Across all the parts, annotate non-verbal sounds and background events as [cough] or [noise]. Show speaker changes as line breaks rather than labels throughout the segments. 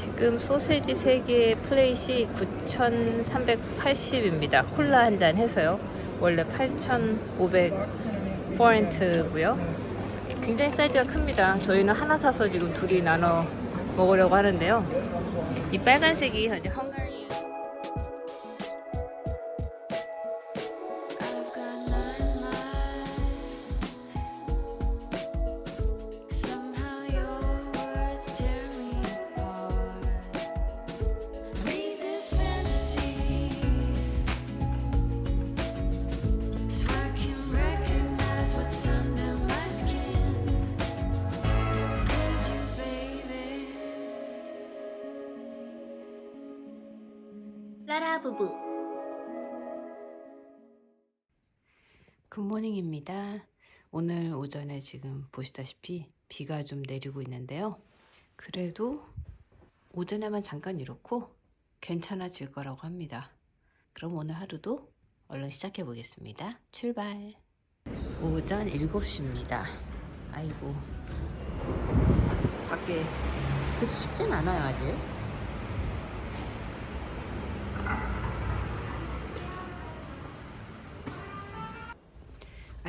지금 소세지 3개의 플레이시 9,380입니다. 콜라 한 잔 해서요. 원래 8,500 포인트고요. 굉장히 사이즈가 큽니다. 저희는 하나 사서 지금 둘이 나눠 먹으려고 하는데요. 이 빨간색이 현재 헝가리 라라부부 굿모닝입니다. 오늘 오전에 지금 보시다시피 비가 좀 내리고 있는데요. 그래도 오전에만 잠깐 이렇고 괜찮아질 거라고 합니다. 그럼 오늘 하루도 얼른 시작해 보겠습니다. 출발. 오전 7시입니다. 아이고. 밖에 그렇게 춥진 않아요, 아직.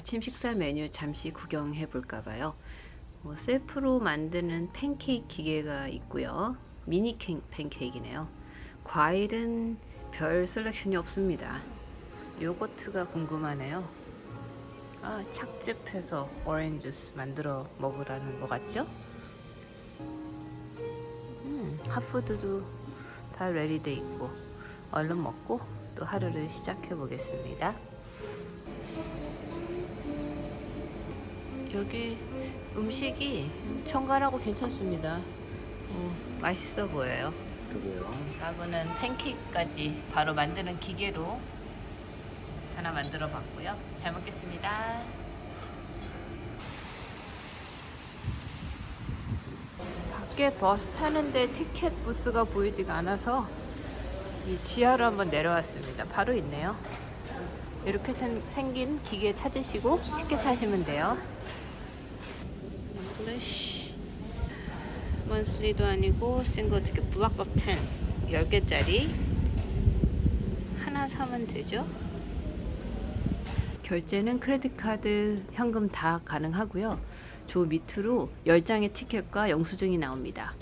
아침 식사 메뉴 잠시 구경해 볼까 봐요. 뭐 셀프로 만드는 팬케이크 기계가 있고요. 미니 캔- 팬케이크네요. 과일은 별 셀렉션이 없습니다. 요거트가 궁금하네요. 아, 착즙해서 오렌지 주스 만들어 먹으라는 것 같죠? 음, 핫푸드도 다 레디돼 있고 얼른 먹고 또 하루를 시작해 보겠습니다. 여기 음식이 청가라고 괜찮습니다. 어, 맛있어 보여요.
그거요.
라고는 팬케이크까지 바로 만드는 기계로 하나 만들어 봤고요. 잘 먹겠습니다. 밖에 버스 타는데 티켓 부스가 보이지가 않아서 이 지하로 한번 내려왔습니다. 바로 있네요. 이렇게 생- 생긴 기계 찾으시고 티켓 사시면 돼요. 플래시 먼슬리도 아니고 싱글 티켓 블락 업10 10개짜리. 하나 사면 되죠? 결제는 크레딧 카드 현금 다 가능하고요. 저 밑으로 10장의 티켓과 영수증이 나옵니다.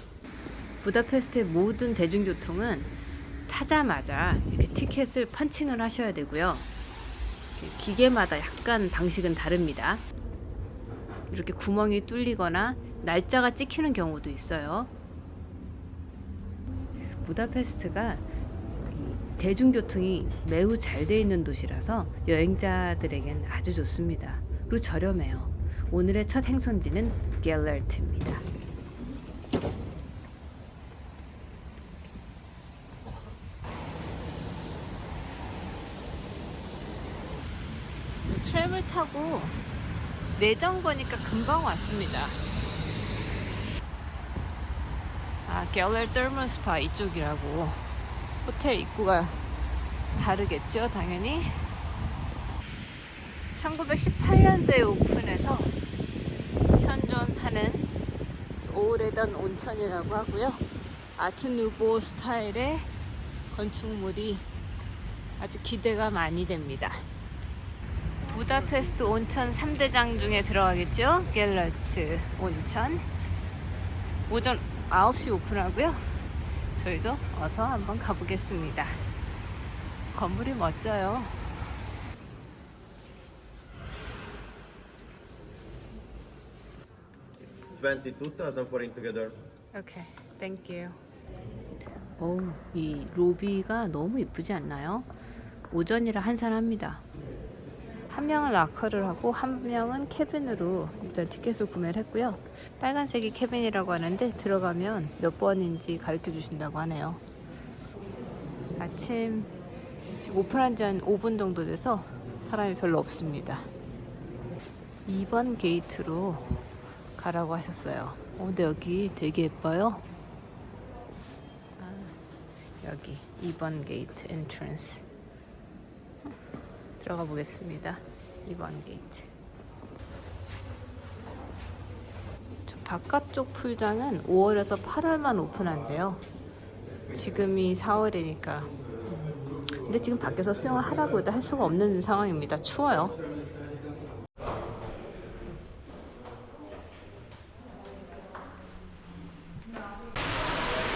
부다페스트의 모든 대중교통은 타자마자 이렇게 티켓을 펀칭을 하셔야 되고요. 기계마다 약간 방식은 다릅니다 이렇게 구멍이 뚫리거나 날짜가 찍히는 경우도 있어요. 부다페스트가 이 대중교통이 매우 잘 돼 있는 도시라서 여행자들에겐 아주 좋습니다. 그리고 저렴해요. 오늘의 첫 행선지는 갤러트입니다. 트램을 타고 내정 거니까 금방 왔습니다. 아, 갤러 더멀 스파 이쪽이라고 호텔 입구가 다르겠죠, 당연히. 1918년도에 오픈해서 현존하는 오래된 온천이라고 하고요. 아트누보 스타일의 건축물이 아주 기대가 많이 됩니다. 부다페스트 온천 3대장 중에 들어가겠죠? 갤러츠 온천. 오전 9시 오픈하고요. 저희도 어서 한번 가보겠습니다. 건물이 멋져요.
It's 22,000 foreign together.
오케이, 땡큐. 어우, 이 로비가 너무 이쁘지 않나요? 오전이라 한산합니다. 한 명은 라커를 하고 한 명은 캐빈으로 일단 티켓을 구매를 했고요. 빨간색이 캐빈이라고 하는데 들어가면 몇 번인지 가르쳐 주신다고 하네요. 아침 지금 오픈한 지 한 5분 정도 돼서 사람이 별로 없습니다. 2번 게이트로 가라고 하셨어요. 어, 근데 여기 되게 예뻐요. 아, 여기 2번 게이트 엔트런스. 들어가 보겠습니다. 2번 게이트. 저 바깥쪽 풀장은 5월에서 8월만 오픈한대요. 지금이 4월이니까. 근데 지금 밖에서 수영을 하라고 해도 할 수가 없는 상황입니다. 추워요.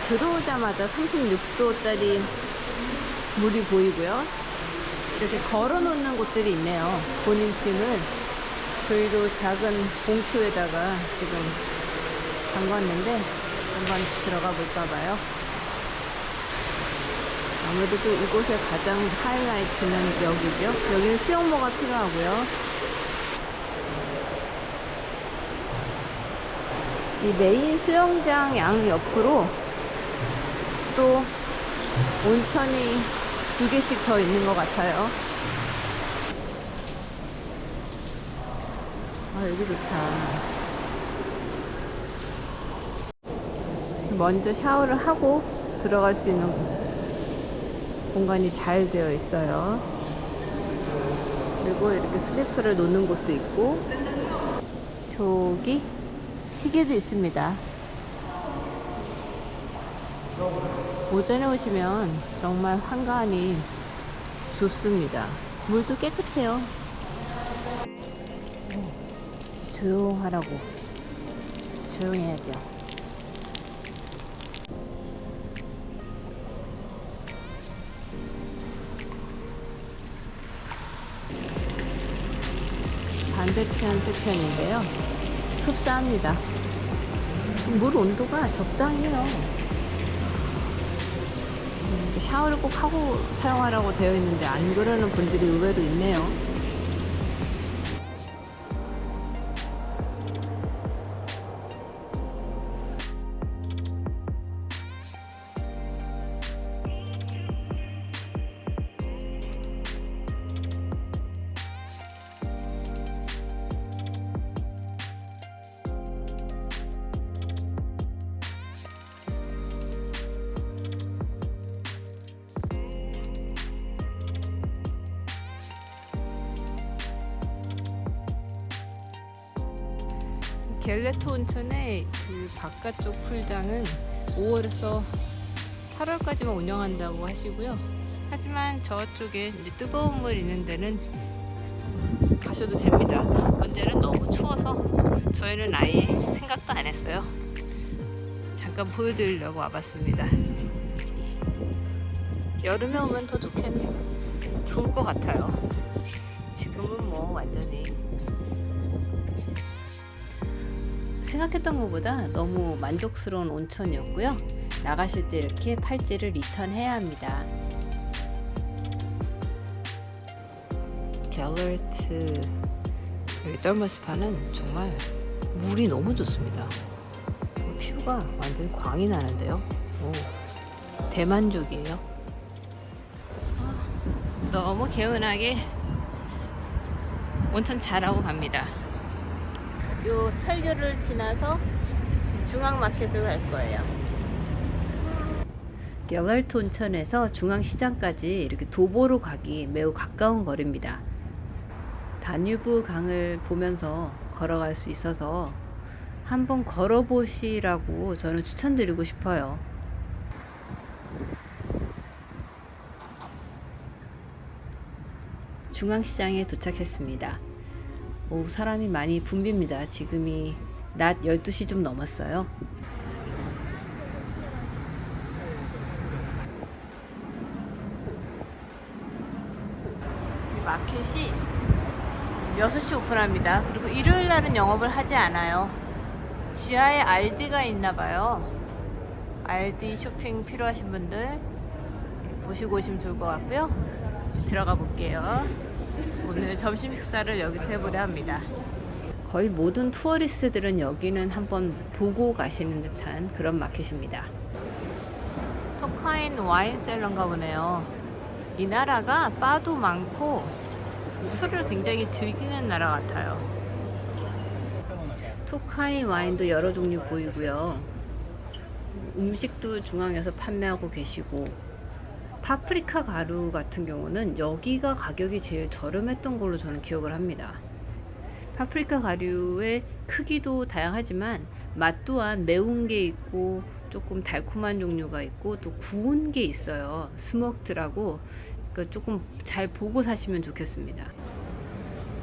들어오자마자 36도짜리 물이 보이고요. 이렇게 걸어 놓는 곳들이 있네요. 본인 짐을 저희도 작은 봉투에다가 지금 담갔는데 한번 들어가 볼까 봐요. 아무래도 이곳의 가장 하이라이트는 여기죠. 여기는 수영모가 필요하고요. 이 메인 수영장 양 옆으로 또 온천이 두 개씩 더 있는 것 같아요. 아, 여기 좋다. 먼저 샤워를 하고 들어갈 수 있는 공간이 잘 되어 있어요. 그리고 이렇게 슬리퍼를 놓는 곳도 있고, 저기 시계도 있습니다. 오전에 오시면 정말 한가하니 좋습니다. 물도 깨끗해요. 조용하라고. 조용해야죠. 반대편 세편인데요. 흡사합니다. 물 온도가 적당해요. 음, 샤워를 꼭 하고 사용하라고 되어 있는데 안 그러는 분들이 의외로 있네요. 풀장은 5월에서 8월까지만 운영한다고 하시고요. 하지만 저쪽에 이제 뜨거운 물 있는 데는 가셔도 됩니다. 문제는 너무 추워서 저희는 아예 생각도 안 했어요. 잠깐 보여드리려고 와봤습니다. 여름에 오면 더 좋겠, 좋을 것 같아요. 지금은 뭐 완전히 생각했던 것보다 너무 만족스러운 온천이었고요. 나가실 때 이렇게 팔찌를 리턴해야 합니다. 갤러트 여기 떨머스파는 정말 물이 너무 좋습니다. 피부가 완전 광이 나는데요. 오, 대만족이에요. 아, 너무 개운하게 온천 잘하고 갑니다. 요 철교를 지나서 중앙마켓으로 갈 거예요. 갤럴트 온천에서 중앙시장까지 이렇게 도보로 가기 매우 가까운 거리입니다. 다뉴브 강을 보면서 걸어갈 수 있어서 한번 걸어보시라고 저는 추천드리고 싶어요. 중앙시장에 도착했습니다. 오, 사람이 많이 붐빕니다. 지금이 낮 12시 좀 넘었어요. 이 마켓이 6시 오픈합니다. 그리고 일요일 날은 영업을 하지 않아요. 지하에 알디가 있나 봐요. 알디 쇼핑 필요하신 분들 보시고 오시면 좋을 것 같고요. 들어가 볼게요. 오늘 점심 식사를 여기서 해보려 합니다. 거의 모든 투어리스트들은 여기는 한번 보고 가시는 듯한 그런 마켓입니다. 토카인 와인 셀러인가 보네요. 이 나라가 바도 많고 술을 굉장히 즐기는 나라 같아요. 토카인 와인도 여러 종류 보이고요. 음식도 중앙에서 판매하고 계시고 파프리카 가루 같은 경우는 여기가 가격이 제일 저렴했던 걸로 저는 기억을 합니다. 파프리카 가루의 크기도 다양하지만 맛 또한 매운 게 있고 조금 달콤한 종류가 있고 또 구운 게 있어요. 스모크드라고 그 조금 잘 보고 사시면 좋겠습니다.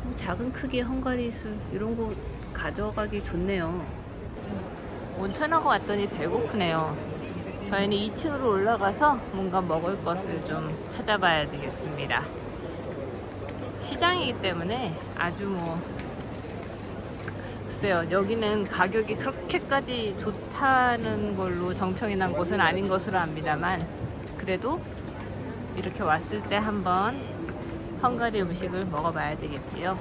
뭐 작은 크기의 헝가리 술 이런 거 가져가기 좋네요. 온천하고 왔더니 배고프네요. 저희는 2층으로 올라가서 뭔가 먹을 것을 좀 찾아봐야 되겠습니다. 시장이기 때문에 아주 뭐 글쎄요 여기는 가격이 그렇게까지 좋다는 걸로 정평이 난 곳은 아닌 것으로 압니다만 그래도 이렇게 왔을 때 한번 헝가리 음식을 먹어봐야 되겠지요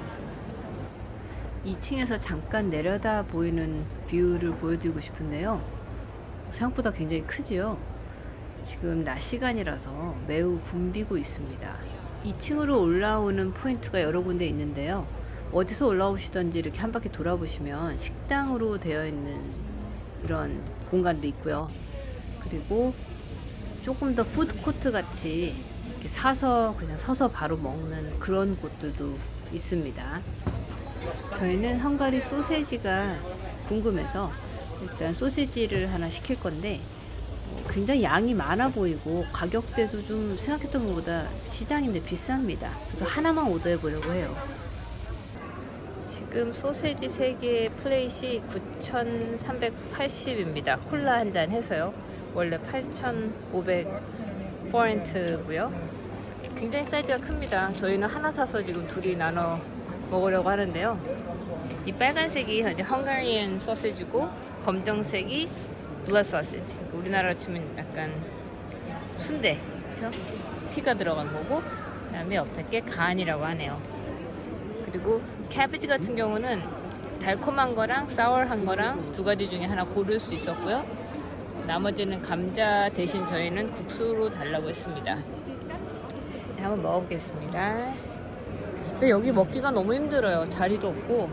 2층에서 잠깐 내려다 보이는 뷰를 보여드리고 싶은데요 생각보다 굉장히 크지요 지금 낮 시간이라서 매우 붐비고 있습니다 2층으로 올라오는 포인트가 여러 군데 있는데요 어디서 올라오시던지 이렇게 한 바퀴 돌아보시면 식당으로 되어 있는 이런 공간도 있고요. 그리고 조금 더 푸드코트 같이 이렇게 사서 그냥 서서 바로 먹는 그런 곳들도 있습니다. 저희는 헝가리 소세지가 궁금해서 일단 소세지를 하나 시킬 건데 어, 굉장히 양이 많아 보이고 가격대도 좀 생각했던 것보다 시장인데 비쌉니다. 그래서 하나만 오더해 보려고 해요. 지금 소세지 3개의 플레이시 9,380입니다. 콜라 한 잔 해서요. 원래 8,500 포인트고요. 굉장히 사이즈가 큽니다. 저희는 하나 사서 지금 둘이 나눠 먹으려고 하는데요. 이 빨간색이 헝가리안 소시지고 검정색이 블러 소시지. 우리나라로 치면 약간 순대, 그렇죠? 피가 들어간 거고 그다음에 옆에 게 간이라고 하네요. 그리고 캐비지 같은 경우는 달콤한 거랑 사워한 거랑 두 가지 중에 하나 고를 수 있었고요. 나머지는 감자 대신 저희는 국수로 달라고 했습니다. 네, 한번 먹어보겠습니다. 근데 여기 먹기가 너무 힘들어요. 자리도 없고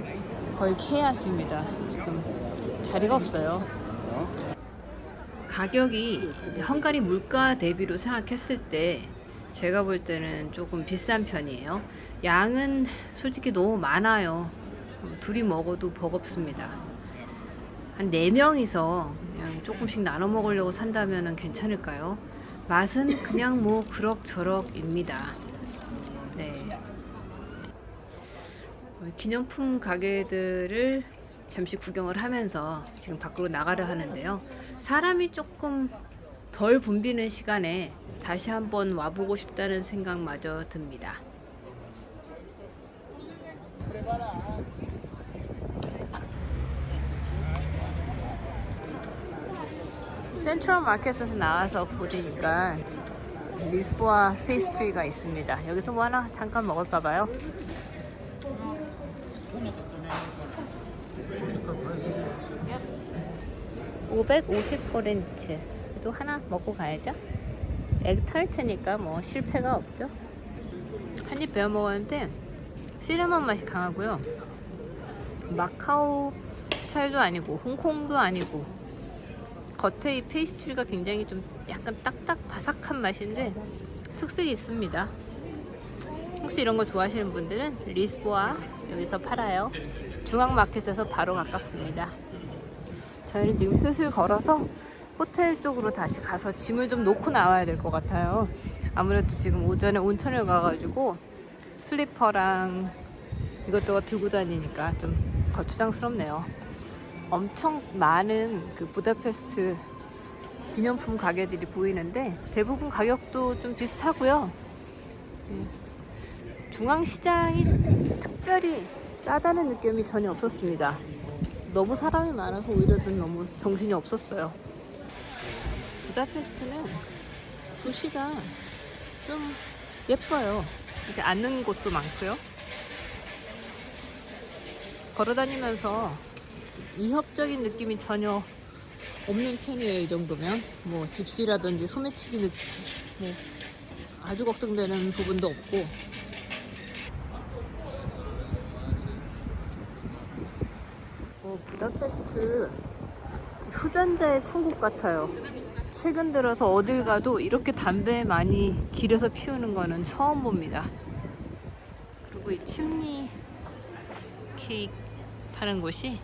거의 케이스입니다. 지금 자리가 없어요. 가격이 헝가리 물가 대비로 생각했을 때 제가 볼 때는 조금 비싼 편이에요. 양은 솔직히 너무 많아요. 둘이 먹어도 버겁습니다. 한 4명이서 그냥 조금씩 나눠 먹으려고 산다면 괜찮을까요? 맛은 그냥 뭐 그럭저럭입니다. 네. 어, 기념품 가게들을 잠시 구경을 하면서 지금 밖으로 나가려 하는데요. 사람이 조금 덜 붐비는 시간에 다시 한번 와보고 싶다는 생각마저 듭니다. 센트럴 마켓에서 나와서 보니까 리스보아 페이스트리가 있습니다. 여기서 뭐 하나 잠깐 먹을까 봐요. (550포렌트) 또 하나 먹고 가야죠 에그타르트니까 뭐 실패가 없죠 한 입 베어 먹었는데 시나몬 맛이 강하고요 마카오 스타일도 아니고 홍콩도 아니고 겉에 이 페이스트리가 굉장히 좀 약간 딱딱 바삭한 맛인데 특색이 있습니다. 혹시 이런 거 좋아하시는 분들은 리스보아 여기서 팔아요. 중앙마켓에서 바로 가깝습니다. 저희는 지금 슬슬 걸어서 호텔 쪽으로 다시 가서 짐을 좀 놓고 나와야 될 것 같아요. 아무래도 지금 오전에 온천을 가가지고 슬리퍼랑 이것저것 들고 다니니까 좀 거추장스럽네요. 엄청 많은 그 부다페스트 기념품 가게들이 보이는데 대부분 가격도 좀 비슷하고요. 예. 중앙시장이 특별히 싸다는 느낌이 전혀 없었습니다. 너무 사람이 많아서 오히려 좀 너무 정신이 없었어요. 부다페스트는 도시가 좀 예뻐요. 이렇게 앉는 곳도 많고요. 걸어다니면서 위협적인 느낌이 전혀 없는 편이에요. 이 정도면 뭐 집시라든지 소매치기 느낌, 뭐 아주 걱정되는 부분도 없고. 부다페스트 흡연자의 천국 같아요. 최근 들어서 어딜 가도 이렇게 담배 많이 길에서 피우는 거는 처음 봅니다. 그리고 이 침리 케이크 파는 곳이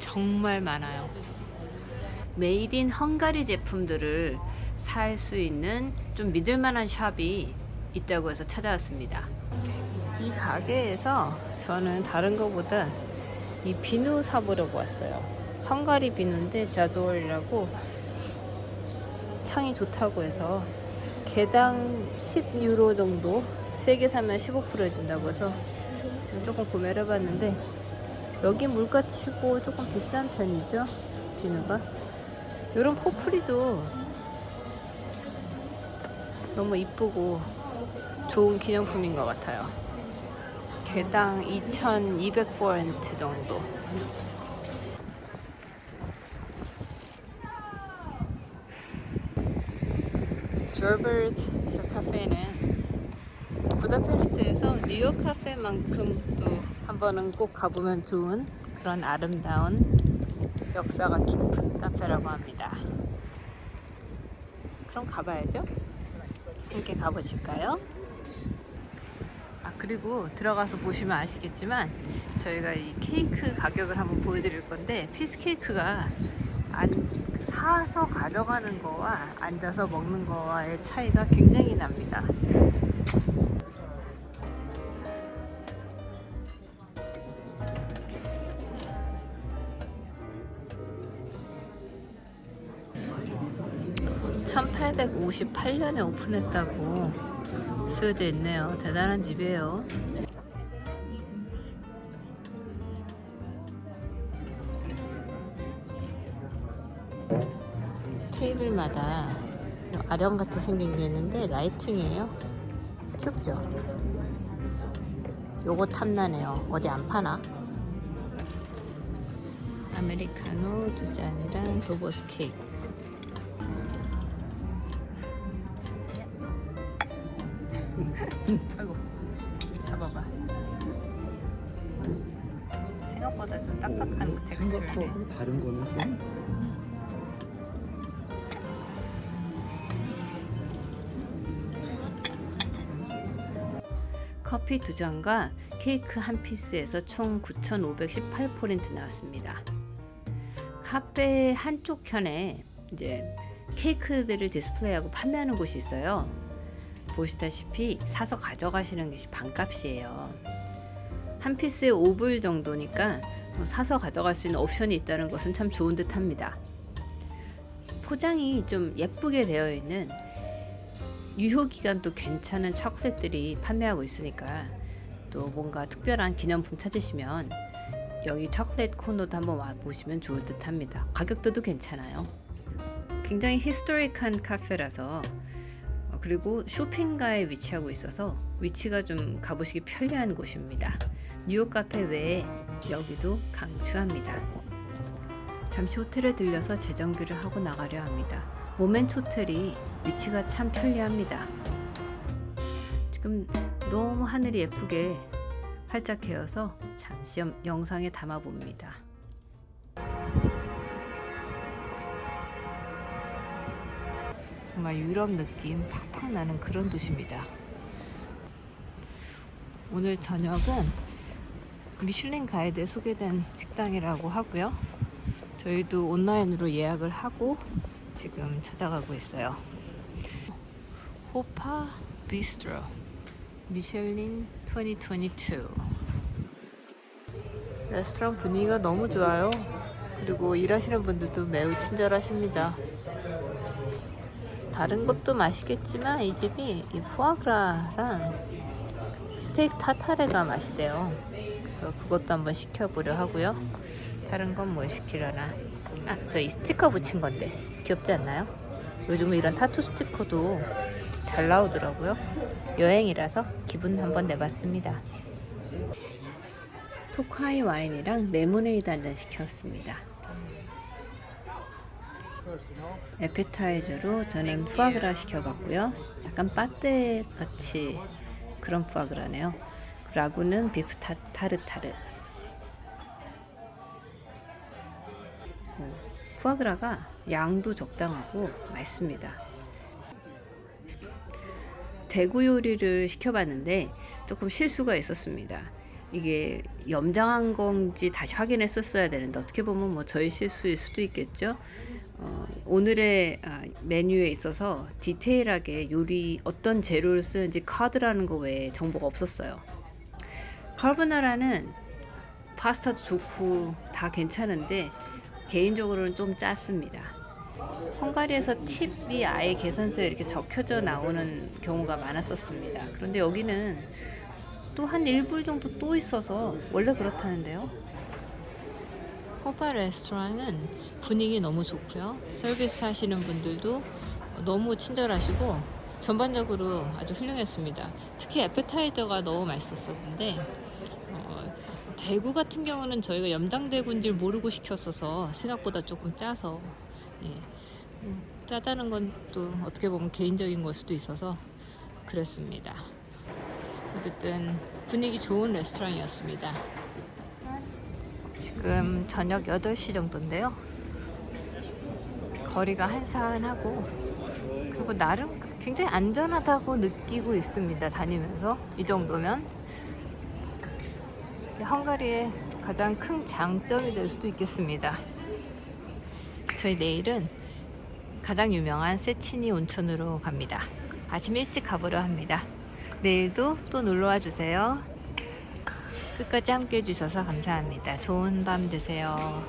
정말 많아요. 메이드 인 헝가리 제품들을 살 수 있는 좀 믿을 만한 샵이 있다고 해서 찾아왔습니다. 이 가게에서 저는 다른 것보다 이 비누 사보려고 왔어요. 헝가리 비누인데 자도얼이라고 향이 좋다고 해서 개당 10유로 정도 3개 사면 15% 해준다고 해서 지금 조금 구매를 해봤는데 여기 물가치고 조금 비싼 편이죠 비누가? 이런 포프리도 너무 이쁘고 좋은 기념품인 것 같아요. 개당 2200포인트 정도 조버트 카페는 부다페스트에서 뉴욕 카페만큼도 한 번은 꼭 가보면 좋은 그런 아름다운 역사가 깊은 카페라고 합니다. 그럼 가봐야죠. 함께 가보실까요? 아 그리고 들어가서 보시면 아시겠지만 저희가 이 케이크 가격을 한번 보여드릴 건데 피스 케이크가 안, 그 사서 가져가는 거와 앉아서 먹는 거와의 차이가 굉장히 납니다. (1858년에) 오픈했다고 쓰여져 있네요 대단한 집이에요 테이블마다 아령 같이 생긴 게 있는데 라이팅이에요. 귀엽죠? 요거 탐나네요. 어디 안 파나? 아메리카노 두 잔이랑 도보스 케이크. [laughs] 아이고 잡아봐. 생각보다 좀 딱딱한 그 텍스처네.
생각하고 다른 거는 좀
커피 두 잔과 케이크 한 피스에서 총 9,518포인트 나왔습니다. 카페 한쪽 편에 이제 케이크들을 디스플레이하고 판매하는 곳이 있어요. 보시다시피 사서 가져가시는 것이 반값이에요. 한 피스에 5불 정도니까 뭐 사서 가져갈 수 있는 옵션이 있다는 것은 참 좋은 듯 합니다. 포장이 좀 예쁘게 되어 있는 유효 기간도 괜찮은 초콜릿들이 판매하고 있으니까 또 뭔가 특별한 기념품 찾으시면 여기 초콜릿 코너도 한번 와 보시면 좋을 듯 합니다. 가격대도 괜찮아요. 굉장히 히스토릭한 카페라서 어, 그리고 쇼핑가에 위치하고 있어서 위치가 좀 가보시기 편리한 곳입니다. 뉴욕 카페 외에 여기도 강추합니다. 잠시 호텔에 들려서 재정비를 하고 나가려 합니다. 모멘트 호텔이 위치가 참 편리합니다. 지금 너무 하늘이 예쁘게 활짝 개어서 잠시 영- 영상에 담아 봅니다. 정말 유럽 느낌 팍팍 나는 그런 도시입니다. 오늘 저녁은 미슐랭 가이드에 소개된 식당이라고 하고요. 저희도 온라인으로 예약을 하고 지금 찾아가고 있어요. 호파 비스트로 미셸린 2022 레스토랑 분위기가 너무 좋아요. 그리고 일하시는 분들도 매우 친절하십니다. 다른 것도 맛있겠지만 이 집이 이 푸아그라랑 스테이크 타타레가 맛있대요. 그래서 그것도 한번 시켜보려 하고요. 다른 건 뭐 시키려나? 아, 저이 스티커 붙인 건데 귀엽지 않나요? 요즘은 이런 타투 스티커도 잘 나오더라고요. 여행이라서 기분 한번 내봤습니다. 토카이 와인이랑 레모네이드 한 잔 시켰습니다. 에피타이저로 저는 푸아그라 시켜봤고요. 약간 빠떼 같이 그런 푸아그라네요. 라구는 비프 타, 타르타르. 푸아그라가 양도 적당하고 맛있습니다. 대구 요리를 시켜봤는데 조금 실수가 있었습니다. 이게 염장한 건지 다시 확인했었어야 되는데 어떻게 보면 뭐 저희 실수일 수도 있겠죠. 어, 오늘의 아, 메뉴에 있어서 디테일하게 요리 어떤 재료를 쓰는지 카드라는 거 외에 정보가 없었어요. 카르보나라는 파스타도 좋고 다 괜찮은데 개인적으로는 좀 짰습니다. 헝가리에서 팁이 아예 계산서에 이렇게 적혀져 나오는 경우가 많았었습니다. 그런데 여기는 또 한 1불 정도 또 있어서 원래 그렇다는데요. 호바 레스토랑은 분위기 너무 좋고요. 서비스 하시는 분들도 너무 친절하시고 전반적으로 아주 훌륭했습니다. 특히 에페타이저가 너무 맛있었었는데 어, 대구 같은 경우는 저희가 염장대구인 줄 모르고 시켰어서 생각보다 조금 짜서 예. 음, 짜다는 건 또 어떻게 보면 개인적인 걸 수도 있어서 그랬습니다. 어쨌든 분위기 좋은 레스토랑이었습니다. 지금 저녁 8시 정도인데요. 거리가 한산하고 그리고 나름 굉장히 안전하다고 느끼고 있습니다. 다니면서 이 정도면 헝가리의 가장 큰 장점이 될 수도 있겠습니다. 저희 내일은 가장 유명한 세치니 온천으로 갑니다. 아침 일찍 가보려 합니다. 내일도 또 놀러와 주세요. 끝까지 함께 해주셔서 감사합니다. 좋은 밤 되세요.